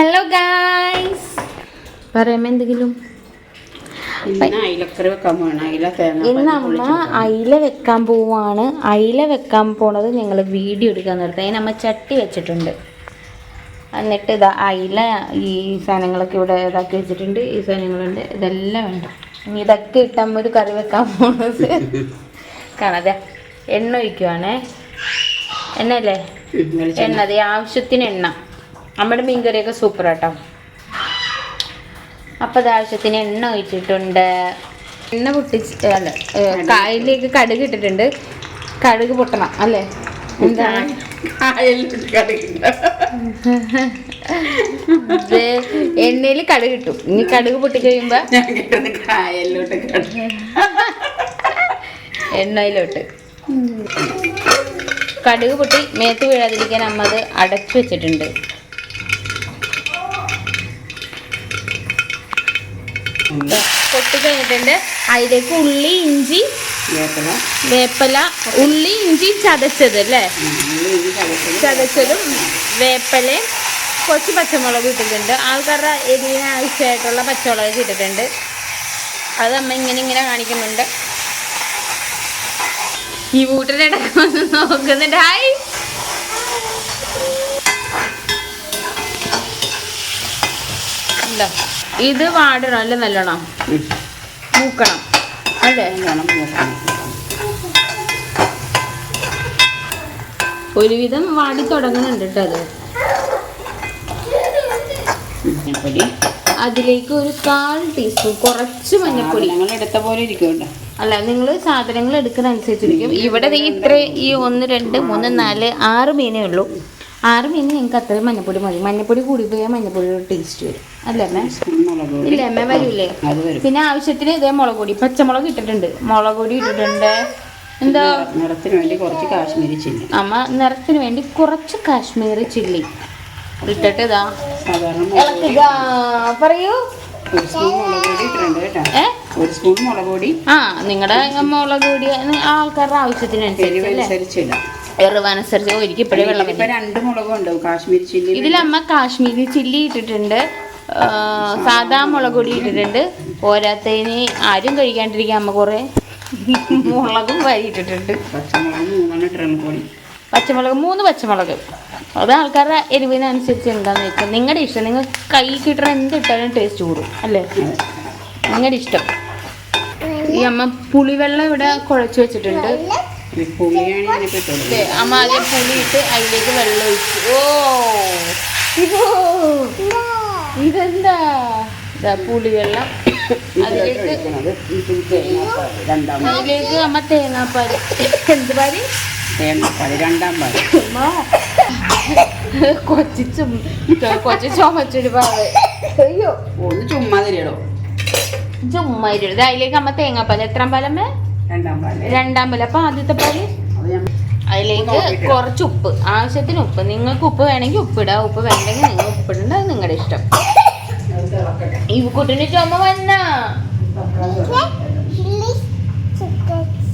Hello guys പറയാമോ എന്തെങ്കിലും? ഇന്ന് അമ്മ അയില വെക്കാൻ പോവാണ്. അയില വെക്കാൻ പോണത് ഞങ്ങൾ വീഡിയോ എടുക്കാൻ നിർത്തി അതിന് അമ്മ ചട്ടി വെച്ചിട്ടുണ്ട്. എന്നിട്ട് ഇതാ അയില ഈ സാധനങ്ങളൊക്കെ ഇവിടെ ഇതാക്കി വെച്ചിട്ടുണ്ട്. ഈ സാധനങ്ങളുണ്ട്. ഇതെല്ലാം വേണ്ട. ഇനി ഇതൊക്കെ ഇട്ടമ്മ ഒരു കറി വെക്കാൻ പോണത്. കാണാതെ എണ്ണ ഒഴിക്കുവാണേ. എണ്ണ അല്ലേ എണ്ണ അതെ ആവശ്യത്തിന് എണ്ണ. നമ്മുടെ മീൻകറിയൊക്കെ സൂപ്പർ കേട്ടോ അപ്പോൾ ആവശ്യത്തിന് എണ്ണ ഒഴിച്ചിട്ടുണ്ട്. എണ്ണ പൊട്ടിച്ച് അല്ല കായലിലേക്ക് കടുക് ഇട്ടിട്ടുണ്ട്. കടുക് പൊട്ടണം അല്ലേ? എന്താണ് എണ്ണയിൽ കടുക് ഇട്ടു. ഇനി കടുക് പൊട്ടിക്കഴിയുമ്പോ കായലിലോട്ട് എണ്ണയിലോട്ട്. കടുക് പൊട്ടി മേത്ത് വീഴാതിരിക്കാൻ അമ്മ അത് അടച്ചു വെച്ചിട്ടുണ്ട്. പൊട്ടി കഴിഞ്ഞിട്ടുണ്ട്. അതിലേക്ക് ഉള്ളി ഇഞ്ചി വേപ്പില. വേപ്പല ഉള്ളി ഇഞ്ചി ചതച്ചത് അല്ലേ? ചതച്ചതും. വേപ്പലയും കുറച്ച് പച്ചമുളക് ഇട്ടിട്ടുണ്ട്. ആൾക്കാരുടെ എരിവിന് ആവശ്യമായിട്ടുള്ള പച്ചമുളക് ഇട്ടിട്ടുണ്ട്. അത് അമ്മ ഇങ്ങനെ ഇങ്ങനെ കാണിക്കുന്നുണ്ട്. ഈ വീട്ടിലിടക്ക് ഇടയ്ക്ക് വന്ന് നോക്കുന്നുണ്ട്. ഹായ് ഇല്ല. ഇത് വാടണം അല്ലേ നല്ലോണം? മൂക്കണം. അല്ലേ? ഒരുവിധം വാടി തുടങ്ങുന്നുണ്ട് കേട്ടോ അത്. മഞ്ഞപ്പൊടി. അതിലേക്ക് ഒരു കാൽ ടീസ്പൂൺ കുറച്ച് മഞ്ഞപ്പൊടി. ഞങ്ങൾ എടുത്ത പോലെ ഇരിക്കുമല്ലോ അല്ല നിങ്ങൾ സാധനങ്ങൾ എടുക്കുന്ന അനുസരിച്ചിരിക്കും ഇവിടെ ഇത്ര ഈ ഒന്ന് രണ്ട് മൂന്ന് നാല് ആറ് മീനേ ഉള്ളൂ. ആറ് മീൻ നിങ്ങൾക്ക് അത്രയും മഞ്ഞപ്പൊടി മതി. മഞ്ഞപ്പൊടി കൂടി പോയാൽ മഞ്ഞപ്പൊടി ടേസ്റ്റ് വരും. അല്ലേ അമ്മേ? ഇല്ല അമ്മ? വരൂലേ? അത് വരും പിന്നെ ആവശ്യത്തിന് ഇതേ മുളക് പൊടി. പച്ചമുളക് ഇട്ടിട്ടുണ്ട്. മുളക് പൊടി ഇട്ടിട്ടുണ്ട്. എന്താ? നിറത്തിന് വേണ്ടി കുറച്ച് കാശ്മീരി ചില്ലി. അമ്മ നിറത്തിന് വേണ്ടി കുറച്ച് കാശ്മീരി ചില്ലി. ഇട്ടിട്ട് ഇതാ. ഇളക്കുക പറയൂ. ഒരു സ്പൂൺ മുളക് പൊടി ഇട്ടിട്ടുണ്ട് കേട്ടോ. ഒരു സ്പൂൺ മുളക് പൊടി. ആ നിങ്ങളുടെ മുളക് പൊടി ആൾക്കാരുടെ ആവശ്യത്തിനനുസരിച്ച് എറിവനുസരിച്ച് ഒരിക്കൽ ഇപ്പോഴേ വെള്ളം ഇപ്പൊ രണ്ട് മുളകും കാശ്മീരി ചില്ലി ഇതിലമ്മ കാശ്മീരി ചില്ലി ഇട്ടിട്ടുണ്ട്. സാധാ മുളക് പൊടി ഇട്ടിട്ടുണ്ട്. പോരാത്തതിന് ആരും കഴിക്കാണ്ടിരിക്കാൻ അമ്മ കുറേ മുളകും വരി ഇട്ടിട്ടുണ്ട്. പച്ചമുളക് മൂന്നെണ്ണം ഇട്ടിട്ടുണ്ട് പൊടി. പച്ചമുളക് മൂന്ന് പച്ചമുളക്. അത് ആൾക്കാരുടെ എരിവിനനുസരിച്ച് എന്താന്ന് വെച്ചാൽ നിങ്ങളുടെ ഇഷ്ടം. നിങ്ങൾ കൈ കിട്ടണ എന്ത് ഇട്ടാലും ടേസ്റ്റ് കൂടും അല്ലേ? നിങ്ങളുടെ ഇഷ്ടം. ഈ അമ്മ പുളിവെള്ളം ഇവിടെ കുഴച്ച് വെച്ചിട്ടുണ്ട്. അമ്മ ആദ്യം പുളി അതിലേക്ക് വെള്ളം ഒഴിച്ചു. ഓ. ഇതോ ഇതെന്താ? ഇതാ പുളിവെള്ളം. അതിലേക്ക് അതിലേക്ക് അമ്മ തേങ്ങാപ്പാൽ എന്ത് പാൽ? തേങ്ങാപ്പാൽ രണ്ടാം പാൽ. കൊച്ചും കൊച്ചി ചുമച്ചൊരു പാവ അയ്യോ. ഒന്ന് ചുമ്മാ തരുമോ ചുമ്മാ ഇരുന്നത് അതിലേക്ക് അമ്മ തേങ്ങാപ്പാൽ എത്രാം പാലമ്മ? രണ്ടാം പാൽ. അപ്പൊ ആദ്യത്തെ പാൽ? അതിലേക്ക് കുറച്ച് ഉപ്പ്. ആവശ്യത്തിന് ഉപ്പ്. നിങ്ങൾക്ക് ഉപ്പ് വേണമെങ്കിൽ ഉപ്പിടാം ഉപ്പ് വേണ്ടെങ്കിൽ നിങ്ങൾ ഉപ്പിടണ്ട അത് നിങ്ങളുടെ ഇഷ്ടം. ഈ കുട്ടിന് ചുമ വന്ന?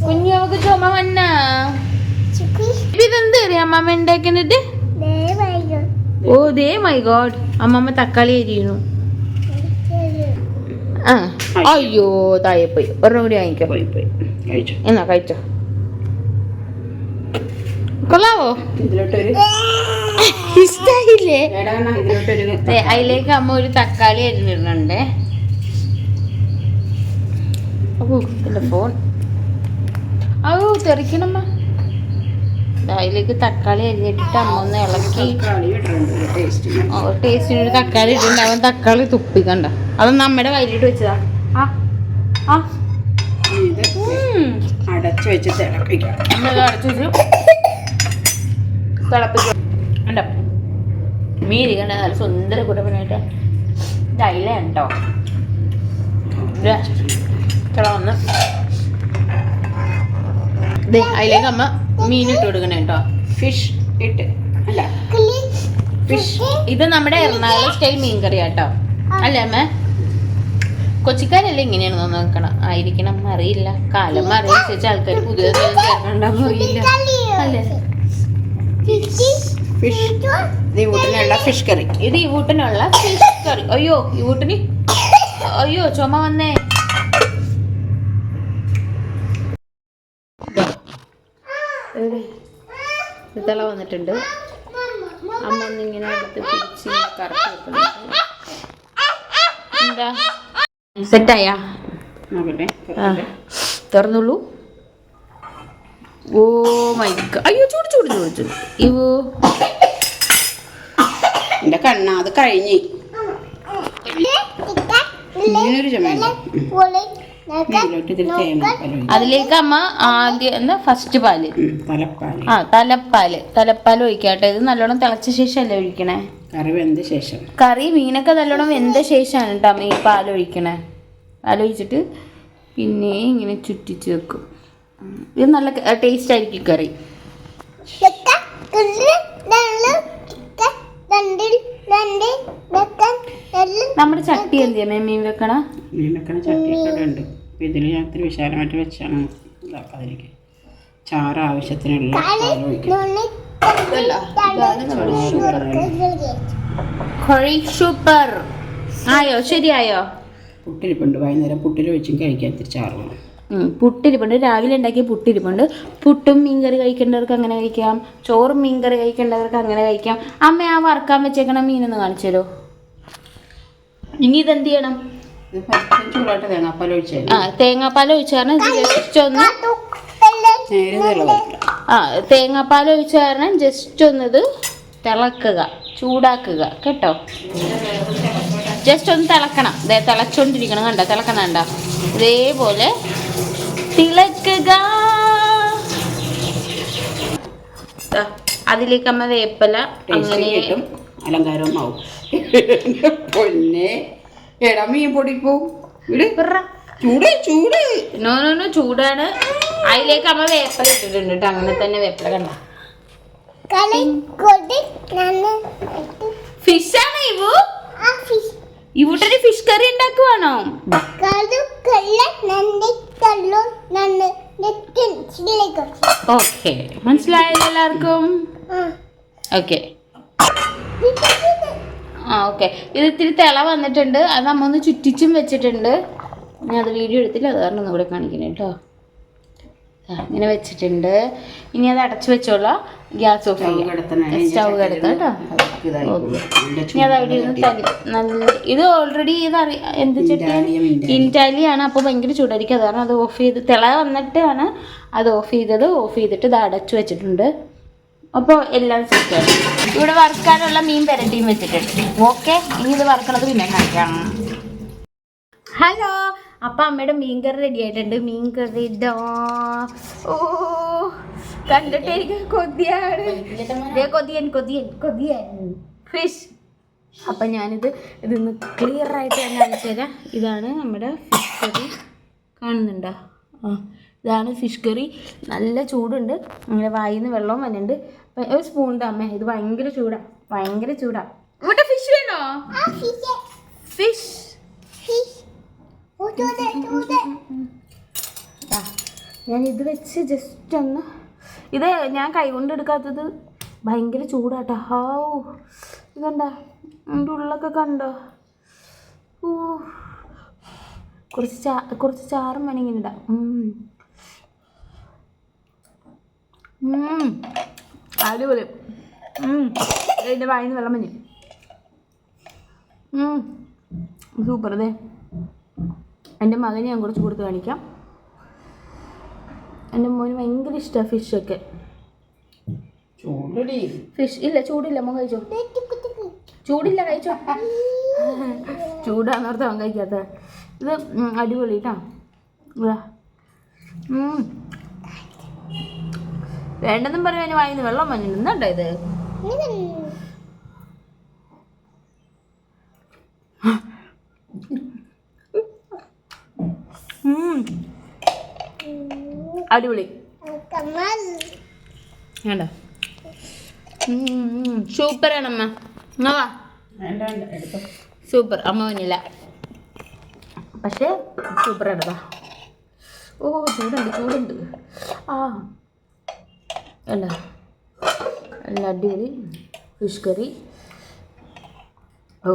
കുഞ്ഞുമ്മക്ക് ചുമ വന്ന? ഇതെന്ത് അമ്മമ്മ ഉണ്ടാക്കുന്നത് ഓ ദേ മൈ ഗോഡ് അമ്മമ്മ തക്കാളി എരിയണു ആ അയ്യോ താഴെ പോയി ഒരെണ്ണം കൂടി വാങ്ങിക്കാം. പോയി പോയി. എന്നാ കഴിച്ചോ. കൊള്ളാവോ? ഇഷ്ടായില്ലേ? അതിലേക്ക് അമ്മ ഒരു തക്കാളി അരിഞ്ഞിടുന്നുണ്ടേ ഓ എന്റെ ഫോൺ. ഓ തെറിക്കണമ്മ. അതിലേക്ക് തക്കാളി അരിഞ്ഞിട്ടിട്ട് അമ്മ ഒന്ന് ഇളക്കി. ടേസ്റ്റിന് ഒരു തക്കാളി ഇട്ടിട്ടുണ്ട് അവൻ തക്കാളി തുപ്പി കണ്ട. അത് നമ്മുടെ കയ്യിലിട്ട് വെച്ചതാ. ആ ആ. അടച്ചു വെച്ച് തിളപ്പിക്കാം. നമ്മളിത് അടച്ചു കണ്ട? നല്ല സുന്ദര കുട്ടപ്പനായിട്ട് ഡൈല ഉണ്ടോ തിളന്ന് അതിലേക്ക് അമ്മ മീൻ ഇട്ട് കൊടുക്കണേ കേട്ടോ. ഫിഷ് ഇട്ട്. അല്ല. ഫിഷ് ഇത് നമ്മുടെ എറണാകുളം സ്റ്റൈൽ മീൻ കറി കേട്ടോ. അല്ലേ അമ്മ? കൊച്ചിക്കാരല്ലേ ഇങ്ങനെയാണ് നോക്കണം. ആയിരിക്കണം അറിയില്ല. കാലം മാറിയനുസരിച്ച് ആൾക്കാർ പുതിയ ചേർക്കണ്ടെന്ന് അറിയില്ല അല്ലേ? ഫിഷ് ഫിഷ് കറി ഇത് ഈ വീട്ടിനുള്ള ഫിഷ് കറി അയ്യോ ഈ വീട്ടിന് അയ്യോ ചുമ വന്നേ. എവിടെ? തിള വന്നിട്ടുണ്ട്. അമ്മ ഇങ്ങനെ എടുത്ത് പിടിച്ച് കറക്റ്റ് കറക്കി വെക്കുന്നുണ്ട്. എന്താ? സെറ്റായാ? തുറന്നുള്ളൂ ഓ മൈ അയ്യോ ചൂട് ചൂട് ചൂട് ചൂട്. ഇവോ. എന്റെ കണ്ണ അത് കഴിഞ്ഞ്. ഇങ്ങനൊരു ചുമയുണ്ട്. അതിലേക്ക് അമ്മ ആദ്യം എന്താ ഫസ്റ്റ് പാൽ. ആ തലപ്പാൽ. തലപ്പാൽ ഒഴിക്കാട്ടെ. ഇത് നല്ലോണം തിളച്ച ശേഷമല്ലേ ഒഴിക്കണേ? കറി വെന്ത ശേഷം. കറി മീനൊക്കെ നല്ലോണം വെന്ത ശേഷമാണ് കേട്ടോ അമ്മ ഈ പാൽ ഒഴിക്കണേ. പാൽ ഒഴിച്ചിട്ട് പിന്നെ ഇങ്ങനെ ചുറ്റിച്ച് വെക്കും. ഇത് നല്ല ടേസ്റ്റ് ആയിരിക്കും കറി. നമ്മുടെ ചട്ടി എന്ത് ചെയ്യാം മീൻ വെക്കണ? മീൻ വെക്കണ ചട്ടി ഉണ്ട്. അപ്പം ഇതിൽ ഞാൻ ഇത്തിരി വിശാലമായിട്ട് വെച്ചാണ് ഇതാക്കാതിരിക്കുക. ചാറ് ആവശ്യത്തിനുള്ള സൂപ്പർ ആയോ? ശരിയായോ? പുട്ടിരിപ്പുണ്ട്. വൈകുന്നേരം പുട്ടിൽ വെച്ചും കഴിക്കാൻ ഇത്തിരി ചാറ് വേണം. പുട്ടിരിപ്പുണ്ട്. രാവിലെ ഉണ്ടാക്കിയ പുട്ടിരിപ്പുണ്ട്. പുട്ടും മീൻകറി കഴിക്കേണ്ടവർക്ക് അങ്ങനെ കഴിക്കാം. ചോറും മീൻകറി കഴിക്കേണ്ടവർക്ക് അങ്ങനെ കഴിക്കാം. അമ്മ ആ വറക്കാൻ വെച്ചേക്കണ മീനൊന്ന് കാണിച്ചു തരുമോ? ഇനി ഇതെന്ത് ചെയ്യണം? ഇത് ആ തേങ്ങാപ്പാൽ ഒഴിച്ച് കാരണം ജസ്റ്റ് ഒന്ന് ആ തേങ്ങാപ്പാൽ ഒഴിച്ച് കാരണം ജസ്റ്റ് ഒന്ന് ഇത് തിളക്കുക ചൂടാക്കുക കേട്ടോ? ജസ്റ്റ് ഒന്ന് തിളക്കണം. ദേ തിളച്ചോണ്ടിരിക്കണം കണ്ടോ? തിളക്കണം കണ്ടോ? ഇതേപോലെ തിളക്കുക. ദാ, അതിലേക്ക് അമ്മ വേപ്പല അങ്ങനെ അലങ്കാരവും ആവും പൊന്നെ. എടാ മീൻ പൊടിപ്പോ. ചൂട് ചൂട്. നോ നോ നോ ചൂടാണ്. അതിലേക്ക് അമ്മ വേപ്പല ഇട്ടിട്ടുണ്ട് കേട്ടോ അങ്ങനെ തന്നെ വേപ്പല കണ്ട. ഫിഷാണ് ഇവു? ഇവൂട്ടൊരു ഫിഷ് കറി ഉണ്ടാക്കുവാണോ? ഓക്കെ മനസ്സിലായല്ലോ എല്ലാവർക്കും? ഓക്കെ ആ ഓക്കെ ഇത് ഇത്തിരി തിള വന്നിട്ടുണ്ട്. അത് നമ്മ ഒന്ന് ചുറ്റിച്ചും വെച്ചിട്ടുണ്ട്. ഞാൻ അത് വീഡിയോ എടുത്തില്ല അത് കാരണം ഒന്നുകൂടെ കാണിക്കണം കേട്ടോ ഇങ്ങനെ വെച്ചിട്ടുണ്ട്. ഇനി അത് അടച്ചു വെച്ചോളാം. ഗ്യാസ് ഓഫ് ചെയ്യാം. സ്റ്റൗ കിടത്താം കേട്ടോ ഇനി അത് അവിടെ ഇരുന്ന് തനി നല്ല ഇത് ഓൾറെഡി ഇത് അറിയ എന്ത് ചട്ടിയാണ് ഇന്റാലിയാണ് അപ്പോൾ ഭയങ്കര ചൂടായിരിക്കും. അത് കാരണം അത് ഓഫ് ചെയ്ത് തിള വന്നിട്ടാണ് അത് ഓഫ് ചെയ്തത്. ഓഫ് ചെയ്തിട്ട് ഇത് അടച്ചു വെച്ചിട്ടുണ്ട്. അപ്പോൾ എല്ലാം സെറ്റാണ് ഇവിടെ വറുക്കാനുള്ള മീൻ പെരട്ടിയും വെച്ചിട്ടുണ്ട്. ഓക്കെ ഇനി ഇത് വറുക്കണത് പിന്നെ കാണിക്കാം. ഹലോ അപ്പം അമ്മയുടെ മീൻ കറി റെഡി ആയിട്ടുണ്ട്. മീൻ കറി ഇതാ. ഓ കണ്ടിട്ട് എനിക്ക് കൊതിയാണ്. കൊതിയൻ കൊതിയൻ കൊതിയൻ. ഫിഷ് അപ്പം ഞാനിത് ഇതൊന്ന് ക്ലിയർ ആയിട്ട് ഞാൻ കാണിച്ചു തരാം. ഇതാണ് നമ്മുടെ ഫിഷ് കറി. കാണുന്നുണ്ടോ? ആ. ഇതാണ് ഫിഷ് കറി. നല്ല ചൂടുണ്ട്. ഇങ്ങനെ വായിൽ നിന്ന് വെള്ളവും വരുന്നുണ്ട് ഒരു സ്പൂൺ അമ്മ. ഇത് ഭയങ്കര ചൂടാ. ഭയങ്കര ചൂടാ. ഇവിടെ ഫിഷ് വേണോ? ഫിഷ് ഞാൻ ഇത് വെച്ച് ജസ്റ്റ് ഒന്ന് ഇത് ഞാൻ കൈകൊണ്ട് എടുക്കാത്തത് ഭയങ്കര ചൂടാട്ടോ. ഹാവ് ഇതുണ്ടാ എന്റെ ഉള്ളൊക്കെ കണ്ടോ? ഓ കുറച്ച് ചാ കുറച്ച് ചാറും വേണമെങ്കിൽ ഇടാം ഉം. ഉം. അടിപൊളി. എന്റെ വായിന്ന് വെള്ളം മഞ്ഞ് സൂപ്പർ അതെ എന്റെ മകന് ഞാൻ കുറച്ച് കൊടുത്ത് കാണിക്കാം. എന്റെ മോന് ഭയങ്കര ഇഷ്ടമാണ് ഫിഷൊക്കെ ഫിഷ് ഇല്ല ചൂടില്ല മോൻ കഴിച്ചോ? ചൂടില്ല കഴിച്ചോ? ചൂടാന്നോർത്ത് അവൻ കഴിക്കാത്ത. ഇത് അടിപൊളി കേട്ടോ. വേണ്ടെന്നും പറയാൻ അതിന് വായിന്ന് വെള്ളം വന്നിട്ടുണ്ടോ ഇത്? ഉം. അടിപൊളി. വേണ്ട. സൂപ്പറാണ് അമ്മ. എന്നാ വാ. വേണ്ട വേണ്ട എടുത്തോ. സൂപ്പർ അമ്മ വന്നില്ല. പക്ഷേ സൂപ്പർ ആണ് ഓ ചൂടുണ്ട് ചൂടുണ്ട്. ആ. അല്ല. അല്ല അടിപൊളി. ഫിഷ് കറി ഓ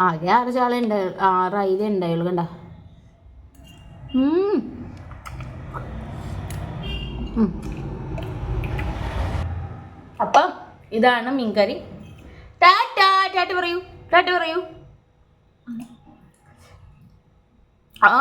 ആകെ ആറ് ചാള ഉണ്ട്. ആറ് അയില ഉണ്ടായുള്ളൂ കണ്ട. അപ്പം ഇതാണ് മീൻകറി ടാറ്റാ ടാറ്റ പറയൂ. ടാറ്റ പറയൂ. ആ.